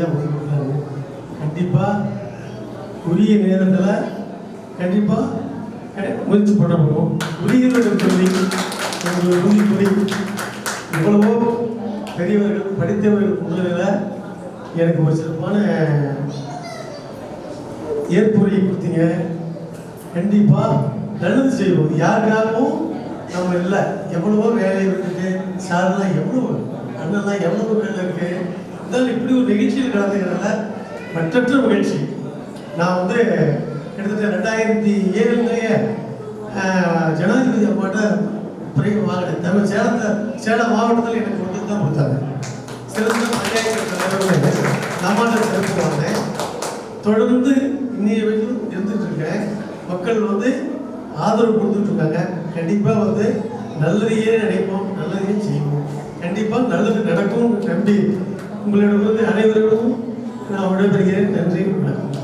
நினைச்சா முடிவு கண்டிப்பாக உரிய நேரத்தில் கண்டிப்பாக முயற்சி பண்ணணும். உரியவர்கள் சொல்லி உங்களை உறுதி கூறி எவ்வளவோ பெரியவர்கள் படித்தவர்கள் முன்னிலையில் எனக்கு ஒரு சிறப்பான ஏற்புரையை கொடுத்தீங்க. கண்டிப்பாக நல்லது செய்வோம். யாருக்காகவும் நம்ம இல்லை. எவ்வளவோ வேலை விட்டுட்டு சார்லாம் எவ்வளோ அண்ணன்லாம் எவ்வளவு வேலை இருக்குது முதல் இப்படி ஒரு நிகழ்ச்சியில் கலந்துக்கிறதுல மற்றற்ற மகிழ்ச்சி. நான் வந்து கிட்டத்தட்ட ரெண்டாயிரத்தி ஏழுலேயே ஜனாதிபதி அம்மாட்ட பிறகு வாங்கினேன். தமிழ் சேலத்தை சேலம் மாவட்டத்தில் எனக்கு வந்து தான் கொடுத்தாங்க. சிறந்த பஞ்சாயத்து தலைவர்கள் நம்மாட்ட சிறப்பு வாங்கினேன். தொடர்ந்து இன்னைய வரைக்கும் இருந்துட்டு இருக்கேன். மக்கள் வந்து ஆதரவு கொடுத்துட்டு இருக்காங்க. கண்டிப்பாக வந்து நல்லதையே நினைப்போம் நல்லதையே செய்வோம். கண்டிப்பாக நல்லது நடக்கும் நம்பி உங்களிடமிருந்து அனைவரிடமும் நான் விடைபெறுகிறேன். நன்றி வணக்கம்.